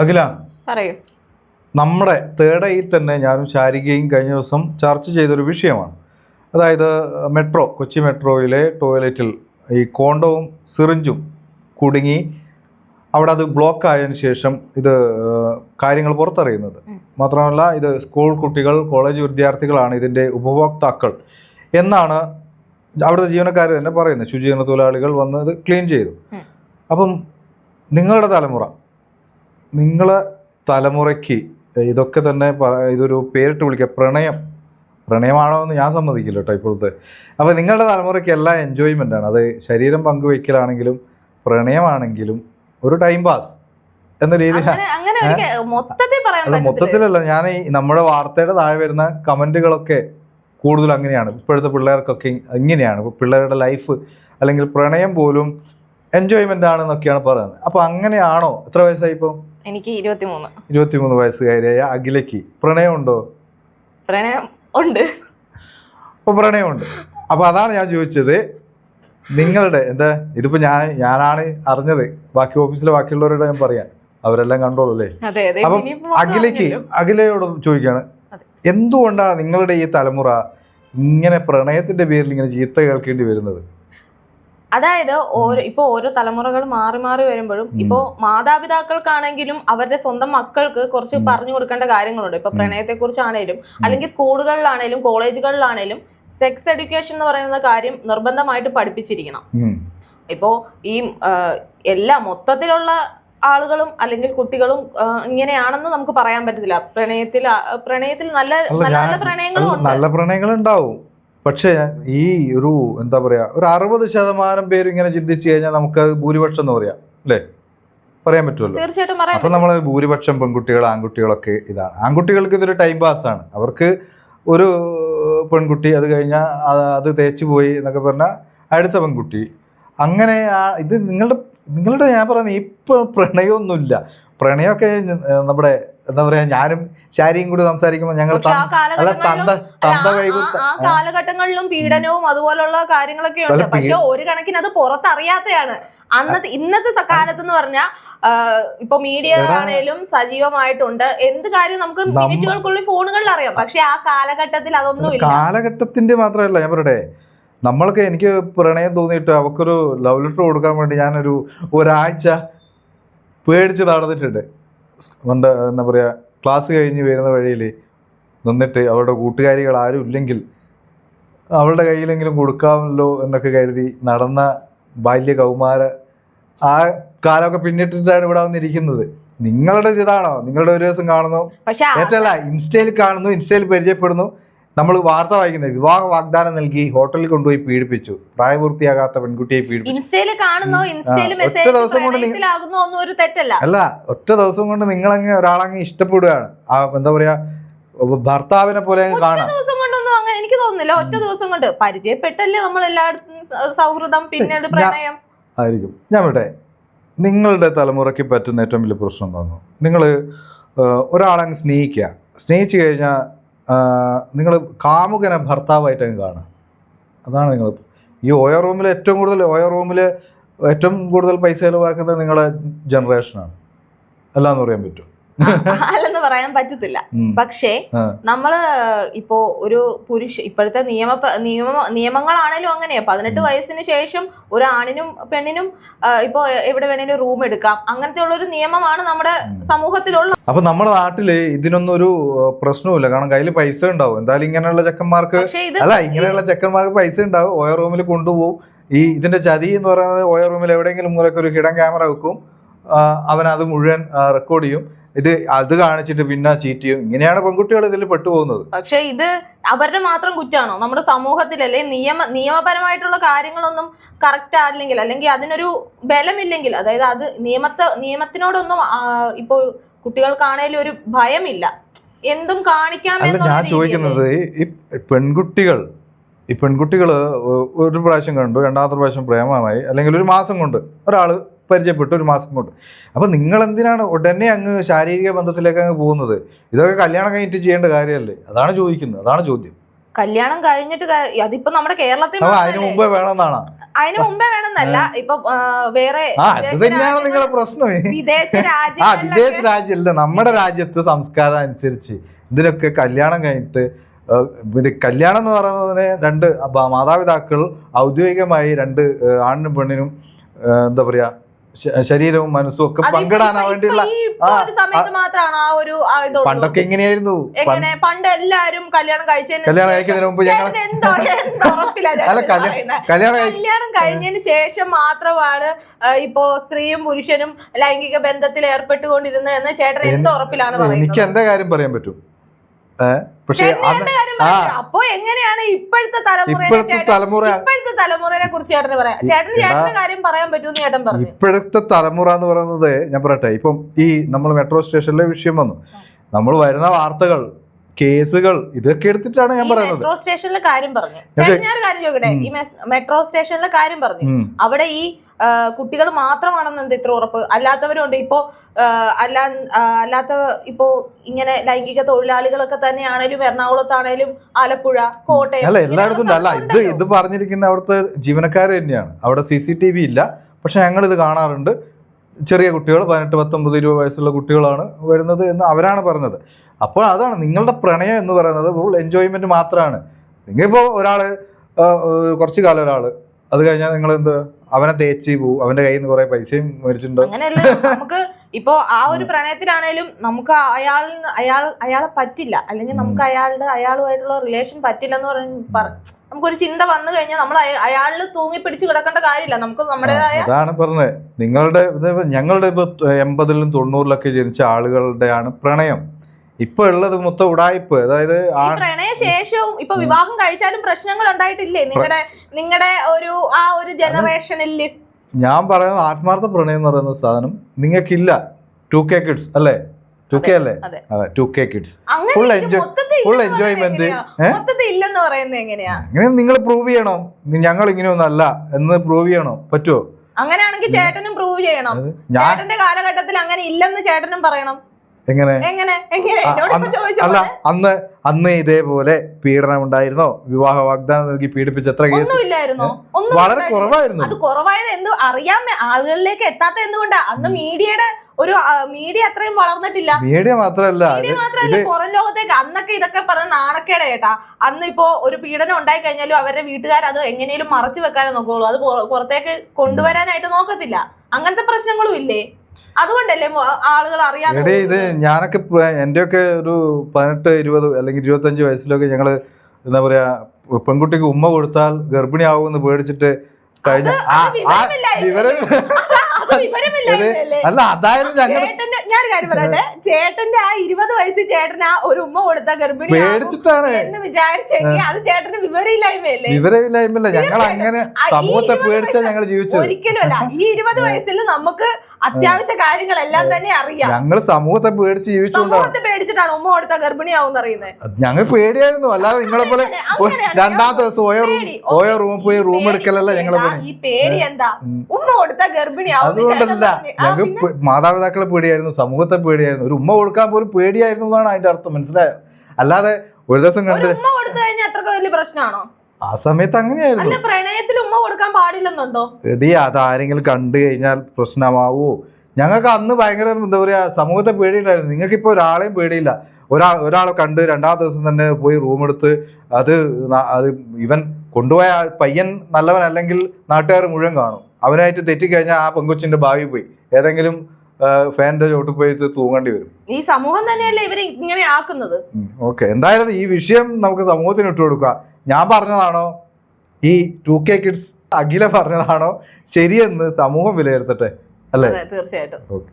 അഖില പറയൂ. നമ്മുടെ തേർഡ് ഐയിൽ തന്നെ ഞാനും ശാരികയും കഴിഞ്ഞ ദിവസം ചർച്ച ചെയ്തൊരു വിഷയമാണ്. അതായത് മെട്രോ കൊച്ചി മെട്രോയിലെ ടോയ്ലറ്റിൽ ഈ കോണ്ടവും സിറിഞ്ചും കുടുങ്ങി അവിടെ അത് ബ്ലോക്ക് ആയതിനു ശേഷം ഇത് കാര്യങ്ങൾ പുറത്തറിയുന്നത്. മാത്രമല്ല ഇത് സ്കൂൾ കുട്ടികൾ കോളേജ് വിദ്യാർത്ഥികളാണ് ഇതിന്റെ ഉപഭോക്താക്കൾ എന്നാണ് അവിടുത്തെ ജീവനക്കാർ തന്നെ പറയുന്നത്. ശുചീകരണ തൊഴിലാളികൾ വന്ന് ഇത് ക്ലീൻ ചെയ്തു. അപ്പം നിങ്ങളുടെ തലമുറ നിങ്ങളെ തലമുറയ്ക്ക് ഇതൊക്കെ തന്നെ ഇതൊരു പേരിട്ട് വിളിക്കുക. പ്രണയം. പ്രണയമാണോ എന്ന് ഞാൻ സമ്മതിക്കില്ല കേട്ടോ ഇപ്പോഴത്തെ. അപ്പോൾ നിങ്ങളുടെ തലമുറയ്ക്ക് എല്ലാം എൻജോയ്മെന്റ് ആണ്. അത് ശരീരം പങ്കുവയ്ക്കലാണെങ്കിലും പ്രണയമാണെങ്കിലും ഒരു ടൈം പാസ് എന്ന രീതിയിലാണ്. മൊത്തത്തിലല്ല. ഞാൻ ഈ നമ്മുടെ വാർത്തയുടെ താഴെ വരുന്ന കമന്റുകളൊക്കെ കൂടുതൽ അങ്ങനെയാണ്. ഇപ്പോഴത്തെ പിള്ളേർക്കൊക്കെ ഇങ്ങനെയാണ്. ഇപ്പോൾ പിള്ളേരുടെ ലൈഫ് അല്ലെങ്കിൽ പ്രണയം പോലും എൻജോയ്മെന്റ് ആണെന്നൊക്കെയാണ് പറയുന്നത്. അപ്പോൾ അങ്ങനെയാണോ? എത്ര വയസ്സായി ഇപ്പോൾ എനിക്ക് ഇരുപത്തിമൂന്ന്. ഇരുപത്തിമൂന്ന് വയസ്സുകാരിയായ അഖിലയ്ക്ക് പ്രണയമുണ്ടോ? പ്രണയം ഉണ്ട്. അപ്പോൾ പ്രണയമുണ്ട്. അപ്പോൾ അതാണ് ഞാൻ ചോദിച്ചത്. നിങ്ങളുടെ എന്താ ഇതിപ്പോൾ ഞാൻ ഞാനാണ് അറിഞ്ഞത്. ബാക്കി ഓഫീസിലെ ബാക്കിയുള്ളവരോട് ഞാൻ പറയാം. അവരെല്ലാം കണ്ടോളൂ അല്ലേ അപ്പം അഖിലയ്ക്ക്. അഖിലയോട് ചോദിക്കുകയാണ് എന്തുകൊണ്ടാണ് നിങ്ങളുടെ ഈ തലമുറ ഇങ്ങനെ പ്രണയത്തിന്റെ പേരിൽ ഇങ്ങനെ ചീത്ത കേൾക്കേണ്ടി വരുന്നത്? അതായത് ഓരോ ഇപ്പൊ ഓരോ തലമുറകൾ മാറി മാറി വരുമ്പോഴും. ഇപ്പോ മാതാപിതാക്കൾക്കാണെങ്കിലും അവരുടെ സ്വന്തം മക്കൾക്ക് കുറച്ച് പറഞ്ഞു കൊടുക്കേണ്ട കാര്യങ്ങളുണ്ട്. ഇപ്പൊ. പ്രണയത്തെ കുറിച്ചാണേലും അല്ലെങ്കിൽ സ്കൂളുകളിലാണേലും കോളേജുകളിലാണേലും സെക്സ് എഡ്യൂക്കേഷൻ എന്ന് പറയുന്ന കാര്യം നിർബന്ധമായിട്ട് പഠിപ്പിച്ചിരിക്കണം. ഇപ്പോ ഈ എല്ലാ മൊത്തത്തിലുള്ള ആളുകളും അല്ലെങ്കിൽ കുട്ടികളും ഇങ്ങനെയാണെന്ന് നമുക്ക് പറയാൻ പറ്റത്തില്ല. പ്രണയത്തിൽ പ്രണയത്തിൽ നല്ല നല്ല പ്രണയങ്ങളും നല്ല പ്രണയങ്ങൾ ഉണ്ടാവും പക്ഷേ ഈ ഒരു എന്താ പറയുക ഒരു അറുപത് ശതമാനം പേര് ഇങ്ങനെ ചിന്തിച്ചു കഴിഞ്ഞാൽ നമുക്ക് ഭൂരിപക്ഷം എന്ന് പറയാം അല്ലേ? പറയാൻ പറ്റുമല്ലോ. തീർച്ചയായിട്ടും അപ്പം നമ്മൾ ഭൂരിപക്ഷം പെൺകുട്ടികൾ ആൺകുട്ടികളൊക്കെ ഇതാണ്. ആൺകുട്ടികൾക്ക് ഇതൊരു ടൈം പാസ്സാണ് അവർക്ക് ഒരു പെൺകുട്ടി അത് കഴിഞ്ഞാൽ അത് തേച്ച് പോയി എന്നൊക്കെ പറഞ്ഞാൽ അടുത്ത പെൺകുട്ടി. അങ്ങനെ ഇത് നിങ്ങളുടെ നിങ്ങളുടെ ഞാൻ പറയുന്നത് ഇപ്പൊ പ്രണയമൊന്നുമില്ല. പ്രണയമൊക്കെ നമ്മുടെ എന്താ പറയാ ഞാനും ശാരിയും കൂടി സംസാരിക്കുമ്പോൾ ഞങ്ങൾ കാലഘട്ടങ്ങളിലും പീഡനവും അതുപോലുള്ള കാര്യങ്ങളൊക്കെ ഉണ്ട് പക്ഷെ ഒരു കണക്കിന് അത് പുറത്തറിയാത്തയാണ്. അന്നത്തെ ഇന്നത്തെ കാലത്ത് എന്ന് പറഞ്ഞാൽ ഇപ്പൊ മീഡിയ ആണെങ്കിലും സജീവമായിട്ടുണ്ട്. എന്ത് കാര്യം നമുക്ക് മിനിറ്റുകൾക്കുള്ളിൽ ഫോണുകളിൽ അറിയാം. പക്ഷെ ആ കാലഘട്ടത്തിൽ അതൊന്നും ഇല്ല. കാലഘട്ടത്തിന്റെ മാത്രമല്ല ഞാൻ പറയട്ടെ. നമ്മൾക്ക് എനിക്ക് പ്രണയം തോന്നിയിട്ട് അവക്കൊരു ലവ് ലെറ്റർ കൊടുക്കാൻ വേണ്ടി ഞാനൊരു ഒരാഴ്ച പേടിച്ച് നടന്നിട്ടുണ്ട്. പണ്ട് എന്താ പറയുക ക്ലാസ് കഴിഞ്ഞ് വരുന്ന വഴിയിൽ നിന്നിട്ട് അവരുടെ കൂട്ടുകാരികൾ ആരും ഇല്ലെങ്കിൽ അവളുടെ കയ്യിലെങ്കിലും കൊടുക്കാമല്ലോ എന്നൊക്കെ കരുതി നടന്ന ബാല്യ കൗമാര ആ കാലമൊക്കെ പിന്നിട്ടിട്ടാണ് ഇവിടെ വന്നിരിക്കുന്നത്. നിങ്ങളുടെ ഇതാണോ? നിങ്ങളുടെ ഒരു ദിവസം കാണുന്നു. ഏറ്റല്ല ഇൻസ്റ്റയിൽ കാണുന്നു ഇൻസ്റ്റയിൽ പരിചയപ്പെടുന്നു. നമ്മൾ വാർത്ത വായിക്കുന്നത് വിവാഹ വാഗ്ദാനം നൽകി ഹോട്ടലിൽ കൊണ്ടുപോയി പീഡിപ്പിച്ചു. പ്രായപൂർത്തിയാകാത്ത പെൺകുട്ടിയെ ഒറ്റ ദിവസം കൊണ്ട് നിങ്ങൾ- അല്ല ഒറ്റ ദിവസം കൊണ്ട് നിങ്ങളങ്ങ് ഒരാളങ്ങ് ഇഷ്ടപ്പെടുകയാണ്. എന്താ പറയാ ഭർത്താവിനെ പോലെ അങ്ങ് കാണാം. എനിക്ക് തോന്നുന്നില്ല. ഒറ്റ ദിവസം കൊണ്ട് പരിചയപ്പെട്ടല്ലേ നമ്മൾ എല്ലായിടത്തും സൗഹൃദം പിന്നീട് പ്രണയം? ആയിരിക്കും. ഞാൻ വിട്ടെ നിങ്ങളുടെ തലമുറയ്ക്ക് പറ്റുന്ന ഏറ്റവും വലിയ പ്രശ്നം തോന്നുന്നു നിങ്ങൾ ഒരാളങ്ങ് സ്നേഹിക്കുക. സ്നേഹിച്ചു കഴിഞ്ഞാൽ നിങ്ങൾ കാമുകനെ ഭർത്താവായിട്ട് അങ്ങ് കാണുക. അതാണ് നിങ്ങൾ. ഈ ഓയർ റൂമിൽ ഏറ്റവും കൂടുതൽ ഓയർ റൂമിൽ ഏറ്റവും കൂടുതൽ പൈസ ചിലവാക്കുന്നത് നിങ്ങളുടെ ജനറേഷനാണ് അല്ലാന്ന് പറയാൻ പറ്റും അല്ലെന്ന് പറയാൻ പറ്റത്തില്ല. പക്ഷേ. നമ്മൾ ഇപ്പോ ഒരു പുരുഷ ഇപ്പോഴത്തെ നിയമ നിയമ നിയമങ്ങളാണേലും അങ്ങനെയാ. പതിനെട്ട് വയസ്സിന് ശേഷം ഒരു ആണിനും പെണ്ണിനും ഇപ്പോ എവിടെ വേണേലും റൂം എടുക്കാം. അങ്ങനത്തെ ഉള്ള ഒരു നിയമമാണ് നമ്മുടെ. സമൂഹത്തിലുള്ള അപ്പൊ നമ്മുടെ നാട്ടിൽ ഇതിനൊന്നും ഒരു പ്രശ്നവുമില്ല. കാരണം കയ്യിൽ പൈസ ഉണ്ടാവും. എന്തായാലും ഇങ്ങനെയുള്ള ചെക്കന്മാർക്ക് അല്ല ഇങ്ങനെയുള്ള ചെക്കന്മാർക്ക് പൈസ ഉണ്ടാവും. ഓയോ റൂമിൽ കൊണ്ടുപോകും ഈ ഇതിന്റെ ചതി എന്ന് പറയുന്നത് ഓയോ റൂമിൽ എവിടെയെങ്കിലും മൂലക്ക് ഒരു ഹിഡൻ ക്യാമറ വെക്കും. അവൻ അത് മുഴുവൻ റെക്കോർഡ് ചെയ്യും. ഇത് അത് കാണിച്ചിട്ട് പിന്നെ ചീറ്റ് ചെയ്യും. ഇങ്ങനെയാണ് പെൺകുട്ടികൾ ഇതിൽ പെട്ടുപോകുന്നത്. പക്ഷെ ഇത് അവരുടെ മാത്രം കുറ്റാണോ? നമ്മുടെ സമൂഹത്തിലല്ലേ നിയമ നിയമപരമായിട്ടുള്ള കാര്യങ്ങളൊന്നും കറക്റ്റ് അല്ലെങ്കിൽ അല്ലെങ്കിൽ അതിനൊരു ബലമില്ലെങ്കിൽ അതായത് അത് നിയമത്തെ നിയമത്തിനോടൊന്നും ഇപ്പോൾ ഇപ്പോ കുട്ടികൾക്കാണേലും ഒരു ഭയമില്ല. എന്തും കാണിക്കാം അല്ല ഞാൻ? ചോദിക്കുന്നത് ഈ പെൺകുട്ടികൾ ഈ പെൺകുട്ടികൾ ഒരു പ്രാവശ്യം കണ്ടു രണ്ടാമത്തെ പ്രാവശ്യം പ്രേമമായി അല്ലെങ്കിൽ ഒരു മാസം കൊണ്ട് ഒരാൾ പരിചയപ്പെട്ടു ഒരു മാസം കൊണ്ട്. അപ്പോൾ നിങ്ങൾ എന്തിനാണ് ഉടനെ അങ്ങ് ശാരീരിക ബന്ധത്തിലേക്ക് അങ്ങ് പോകുന്നത്? ഇതൊക്കെ കല്യാണം കഴിഞ്ഞിട്ട് ചെയ്യേണ്ട കാര്യമല്ലേ? അതാണ് ചോദിക്കുന്നത്. അതാണ് ചോദ്യം. കല്യാണം കഴിഞ്ഞിട്ട് അതിപ്പോ നമ്മുടെ കേരളത്തിൽ അതിനു മുമ്പേ വേണമെന്നാണ്? അതിന് മുമ്പേ വേണമെന്നല്ല. ഇപ്പൊ വേറെ രാജ്യങ്ങൾ- പ്രശ്നം. വിദേശ ആ വിദേശ രാജ്യമല്ല. നമ്മുടെ രാജ്യത്ത് സംസ്കാരം അനുസരിച്ച് ഇതിനൊക്കെ കല്യാണം കഴിഞ്ഞിട്ട് ഇത് കല്യാണം എന്ന് പറയുന്നതിന് രണ്ട് മാതാപിതാക്കൾ ഔദ്യോഗികമായി രണ്ട് ആണിനും പെണ്ണിനും എന്താ പറയാ ശ- ശരീരവും മനസ്സും ഒക്കെ പങ്കിടാനാ വേണ്ടിയുള്ള പണ്ടൊക്കെ എങ്ങനെയായിരുന്നു പണ്ട് എങ്ങനെ? പണ്ട് എല്ലാരും കല്യാണം കഴിച്ചതിന് കല്യാണം കഴിക്കുന്നതിന് മുമ്പ് ഞങ്ങൾ അല്ല കല്യാണം? കല്യാണം കഴിഞ്ഞതിന് ശേഷം മാത്രമാണ് ഇപ്പോ സ്ത്രീയും പുരുഷനും ലൈംഗിക ബന്ധത്തിൽ ഏർപ്പെട്ടുകൊണ്ടിരുന്നത് എന്ന് ചേട്ടൻ എന്ത് ഉറപ്പിലാണ് എനിക്ക് എന്റെ കാര്യം പറയാൻ പറ്റും. പക്ഷെ അപ്പോ എങ്ങനെയാണ് ഇപ്പോഴത്തെ ഇപ്പോഴത്തെ തലമുറ ഇപ്പോഴത്തെ തലമുറയെ കുറിച്ച് ചേട്ടന് പറയാം. ചേട്ടന് ചേട്ടന്റെ കാര്യം പറയാൻ പറ്റുമെന്ന് ചേട്ടൻ പറഞ്ഞു. ഇപ്പോഴത്തെ തലമുറ എന്ന് പറയുന്നത് ഞാൻ പറയട്ടെ ഇപ്പം ഈ നമ്മൾ മെട്രോ സ്റ്റേഷനിലെ വിഷയം വന്നു. നമ്മൾ വരുന്ന വാർത്തകൾ കേസുകൾ ഇതൊക്കെ എടുത്തിട്ടാണ് ഞാൻ പറയുന്നത്. മെട്രോ സ്റ്റേഷനിലെ കാര്യം പറഞ്ഞു. ചേട്ടൻ ഞാൻ കാര്യം ചോദിക്കട്ടെ? ഈ മെട്രോ സ്റ്റേഷനിലെ കാര്യം പറഞ്ഞു. അവിടെ ഈ കുട്ടികൾ മാത്രമാണെന്ന് ഇത്ര ഉറപ്പ്? അല്ലാത്തവരുണ്ട്. ഇപ്പോൾ അല്ലാ അല്ലാത്ത ഇപ്പോൾ ഇങ്ങനെ ലൈംഗിക തൊഴിലാളികളൊക്കെ തന്നെയാണേലും എറണാകുളത്താണേലും ആലപ്പുഴ കോട്ടയം അല്ല എല്ലായിടത്തും അല്ല. ഇത് ഇത് പറഞ്ഞിരിക്കുന്ന അവിടുത്തെ ജീവനക്കാർ തന്നെയാണ്. അവിടെ സി സി ടി വി ഇല്ല. പക്ഷെ ഞങ്ങൾ ഇത് കാണാറുണ്ട്. ചെറിയ കുട്ടികൾ പതിനെട്ട് പത്തൊമ്പത് ഇരുപത് വയസ്സുള്ള കുട്ടികളാണ് വരുന്നത് എന്ന് അവരാണ് പറഞ്ഞത്. അപ്പോൾ അതാണ് നിങ്ങളുടെ പ്രണയം എന്ന് പറയുന്നത്. ഫുൾ എൻജോയ്മെന്റ് മാത്രമാണ് നിങ്ങൾ നിങ്ങളിപ്പോൾ ഒരാൾ കുറച്ച് കാലം ഒരാൾ അത് കഴിഞ്ഞാൽ നിങ്ങൾ എന്ത് അവനെ തേച്ച് പോവും അവന്റെ കയ്യിൽ നിന്ന് കുറെ പൈസയും മേടിച്ചിട്ടുണ്ടോ? അങ്ങനെയല്ല നമുക്ക് ഇപ്പോ ആ ഒരു പ്രണയത്തിലാണേലും നമുക്ക് അയാൾ അയാൾ അയാളെ പറ്റില്ല. അല്ലെങ്കിൽ നമുക്ക് അയാളുടെ അയാളുമായിട്ടുള്ള റിലേഷൻ പറ്റില്ലെന്ന് പറഞ്ഞ് പറ- നമുക്കൊരു ചിന്ത വന്നു കഴിഞ്ഞാൽ നമ്മൾ അയാളിൽ തൂങ്ങി പിടിച്ച് കിടക്കേണ്ട കാര്യമില്ല. നമുക്ക് നമ്മുടേതായ അതാണ് പറഞ്ഞത്. നിങ്ങളുടെ ഞങ്ങളുടെ ഇപ്പൊ എൺപതിലും തൊണ്ണൂറിലൊക്കെ ജനിച്ച ആളുകളുടെയാണ് പ്രണയം. ഇപ്പൊ ഉള്ളത് മൊത്തം ഉടായ്പ്. അതായത് പ്രണയശേഷവും പ്രണയ ശേഷവും ഇപ്പൊ വിവാഹം കഴിച്ചാലും പ്രശ്നങ്ങൾ ഉണ്ടായിട്ടില്ലേ? നിങ്ങളുടെ നിങ്ങളുടെ ഒരു ആ ഒരു ജനറേഷനിൽ ഞാൻ പറയുന്നത് ആത്മാർത്ഥ പ്രണയം എന്ന് പറയുന്ന സാധനം നിങ്ങൾക്കില്ല. ടു കെ കിഡ്സ് അല്ലേ? ടു കെ അല്ലേ? അതെ. Two K kids. Full enjoy full enjoyment ഇല്ലെന്ന് പറയുന്നത് എങ്ങനെയാ? അങ്ങനെ നിങ്ങൾ പ്രൂവ് ചെയ്യണോ? ഞങ്ങൾ ഇങ്ങനെയൊന്നും അല്ല എന്ന് പ്രൂവ് ചെയ്യണോ. പറ്റുമോ അങ്ങനെയാണെങ്കിൽ ചേട്ടനും പ്രൂവ് ചെയ്യണം. ചേട്ടന്റെ കാലഘട്ടത്തിൽ അങ്ങനെ ഇല്ലെന്ന് ചേട്ടനും പറയണം. എങ്ങനെ? അല്ല അന്ന് അന്ന് ഇതേപോലെ പീഡനം ഉണ്ടായിരുന്നോ വിവാഹ വാഗ്ദാനം നൽകി പീഡിപ്പിച്ച എത്ര കേസ്? വളരെ കുറവായിരുന്നു. അത് കുറവായത് എന്ത് അറിയാൻ ആളുകളിലേക്ക് എത്താത്ത എന്തുകൊണ്ടാ? അന്ന് മീഡിയയുടെ ഒരു മീഡിയ അത്രയും വളർന്നിട്ടില്ല. മീഡിയ മാത്രമല്ല മീഡിയ മാത്രമല്ല പുറം ലോകത്തേക്ക് അന്നൊക്കെ ഇതൊക്കെ പറഞ്ഞ നാണക്കേടെ കേട്ടാ. അന്ന് ഇപ്പോ ഒരു പീഡനം ഉണ്ടായി കഴിഞ്ഞാലും അവരുടെ വീട്ടുകാർ അത് എങ്ങനെയും മറച്ചു വെക്കാനേ നോക്കുള്ളൂ. അത് പുറ- പുറത്തേക്ക് കൊണ്ടുവരാനായിട്ട് നോക്കത്തില്ല. അങ്ങനത്തെ പ്രശ്നങ്ങളും ഇല്ലേ? അതുകൊണ്ടല്ലേ ആളുകൾ അറിയാതെ ഇത് ഞാനൊക്കെ എന്റെയൊക്കെ ഒരു പതിനെട്ട് ഇരുപത് അല്ലെങ്കിൽ ഇരുപത്തഞ്ച് വയസ്സിലൊക്കെ ഞങ്ങൾ എന്താ പറയാ പെൺകുട്ടിക്ക് ഉമ്മ കൊടുത്താൽ ഗർഭിണിയാവുമെന്ന് പേടിച്ചിട്ട് കഴിഞ്ഞ വിവരം അല്ല അതായിരുന്നു ഞങ്ങൾ ചേട്ടന്റെ ഞാൻ കാര്യം പറയട്ടെ? ചേട്ടന്റെ ആ ഇരുപത് വയസ്സിൽ ചേട്ടൻ ആ ഒരു ഉമ്മ കൊടുത്ത ഗർഭിണി പേടിച്ചിട്ടാണ്. എന്ന് വിചാരിച്ചെങ്കിൽ അത് ചേട്ടന് വിവരമില്ലായ്മയല്ലേ? വിവരമില്ലായ്മല്ല ഞങ്ങൾ അങ്ങനെ സമൂഹത്തെ പേടിച്ചാ ഞങ്ങൾ ജീവിച്ചത്. ഒരിക്കലും അല്ല. ഈ ഇരുപത് വയസ്സിൽ നമുക്ക് അത്യാവശ്യ കാര്യങ്ങളെല്ലാം തന്നെ അറിയാം. ഞങ്ങൾ സമൂഹത്തെ പേടിച്ച് ജീവിച്ചുകൊണ്ടാണ് സമൂഹത്തെ പേടിച്ചിട്ടാണ് ഉമ്മ കൊടുത്ത ഗർഭിണിയാവും അറിയുന്നത് ഞങ്ങൾ പേടിയായിരുന്നു. അല്ലാതെ നിങ്ങളെ പോലെ രണ്ടാമത്തെ ദിവസം ഓയോ. ഓയോ റൂമിൽ പോയി റൂം എടുക്കലല്ല ഞങ്ങളെ പോലെ? ഈ പേടി എന്താ. ഉമ്മ കൊടുത്ത ഗർഭിണിയാവും അതുകൊണ്ടല്ല. ഞങ്ങൾക്ക് മാതാപിതാക്കളെ പേടിയായിരുന്നു സമൂഹത്തെ പേടിയായിരുന്നു. ഒരു ഉമ്മ കൊടുക്കാൻ പോലും പേടിയായിരുന്നു എന്നാണ് അതിന്റെ അർത്ഥം. മനസ്സിലായോ? അല്ലാതെ ഒരു ദിവസം കണ്ട് ഉമ്മ കൊടുത്തു കഴിഞ്ഞാൽ അത്ര വലിയ പ്രശ്നമാണോ? ആ സമയത്ത് അങ്ങനെയായിരുന്നു. അല്ല പ്രണയത്തിൽ ഉമ്മ കൊടുക്കാൻ പാടില്ലെന്നുണ്ടോ? എടി അത് ആരെങ്കിലും കണ്ടു കഴിഞ്ഞാൽ പ്രശ്നമാവൂ. ഞങ്ങൾക്ക് അന്ന് ഭയങ്കര എന്താ പറയാ സമൂഹത്തെ പേടിയുണ്ടായിരുന്നു. നിങ്ങൾക്ക് ഇപ്പോൾ ഒരാളെയും പേടിയില്ല. ഒരാൾ ഒരാളെ കണ്ട് രണ്ടാം ദിവസം തന്നെ പോയി റൂം എടുത്ത് അത് അത് ഇവൻ കൊണ്ടുപോയ പയ്യൻ നല്ലവനല്ലെങ്കിൽ നാട്ടുകാർ മുഴുവൻ കാണും. അവനായിട്ട് തെറ്റിക്കഴിഞ്ഞാൽ ആ പെങ്കുച്ചിന്റെ ഭാവി പോയി. ഏതെങ്കിലും ഫാനിന്റെ ചോട്ടിൽ പോയിട്ട് തൂങ്ങേണ്ടി വരും. ഈ സമൂഹം തന്നെയല്ലേ ഇവരെ ഇങ്ങനെ ആക്കുന്നത്? ഓക്കെ. എന്തായാലും ഈ വിഷയം നമുക്ക് സമൂഹത്തിന് ഇട്ട് കൊടുക്കാം ഞാൻ പറഞ്ഞതാണോ? ഈ ടു കെ കിഡ്സ് അഖില പറഞ്ഞതാണോ? ശരിയെന്ന് സമൂഹം വിലയിരുത്തട്ടെ അല്ലേ? തീർച്ചയായിട്ടും. ഓക്കെ.